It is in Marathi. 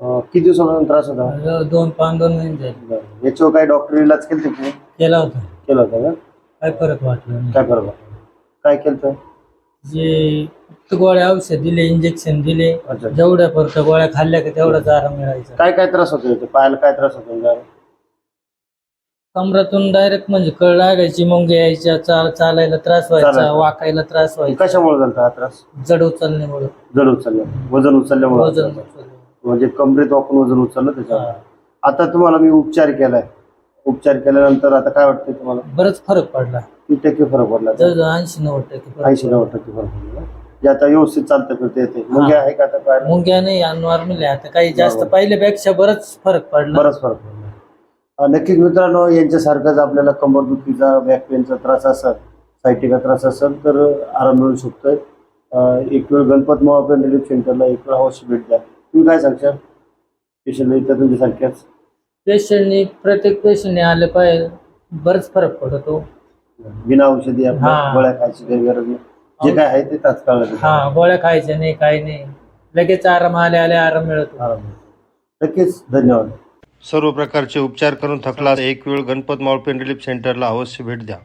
किती दिवसापासून त्रास होता? दोन पाच दोन महिने झाले. बरं. याच्यावर काय डॉक्टर इलाज केलं तुम्ही केला होता. केलं होतं का? काय फरक वाटला नाही. काय बरोबर काय केलं? जे फक्त गोळ्या औषध दिले इंजेक्शन दिले. अच्छा. जेवढ्या परत गोळ्या खाल्ल्या का तेवढाच आराम मिळायचा. काय काय त्रास होतो इथे पायाला काय त्रास होतो? कमरातून डायरेक्ट म्हणजे कळ लागायची मुंगे यायच्या चाल चालायला त्रास व्हायचा चालायला. वाकायला त्रास व्हायचा. कशामुळे झाला हा त्रास? जड उचलण्यामुळे. जड उचलल्या वजन उचलल्यामुळे वजन झाला. म्हणजे कमरेत वापरून वजन उचललं त्याच्यावर. आता तुम्हाला मी उपचार केलाय. उपचार केल्यानंतर आता काय वाटतंय तुम्हाला? बरंच फरक पडला. किती टक्के फरक पडला? ऐंशी नव्वद टक्के फरक ऐंशी नव्वद टक्के फरक पडला जे आता व्यवस्थित चालतं फिरते येते मुंगे आहे का आता पायाला मुंग्या नाही नॉर्मल आहे. आता काही जास्त. पहिल्यापेक्षा बरंच फरक पडला. बराच फरक पडला. नक्कीच मित्रांनो यांच्यासारखाच आपल्याला कंबरदुखीचा बॅक पेनचा त्रास असेल सायटिका त्रास असेल तर आराम मिळू शकतोय. एक वेळ गणपत मोहापेन रिलीफ सेंटरला एक वेळ अवश्य भेट द्या. तुम्ही काय सांगशाल? पेशंट इथं तुमच्यासारख्याच? पेशंटनी प्रत्येक पेशंटने आले पाहिजे. बरंच फरक पडतो. बिना औषधी आपल्या हा. गोळ्या खायची काही गरज नाही. जे काय आहे ते तात्काळ. हा गोळ्या खायच्या नाही काही नाही. लगेच आराम आले आले आराम मिळतो. आराम नक्कीच धन्यवाद. सर्व प्रकारचे उपचार करून थकला एक वेळ गणपत मावळ पेन रिलीफ सेंटरला अवश्य भेट द्या.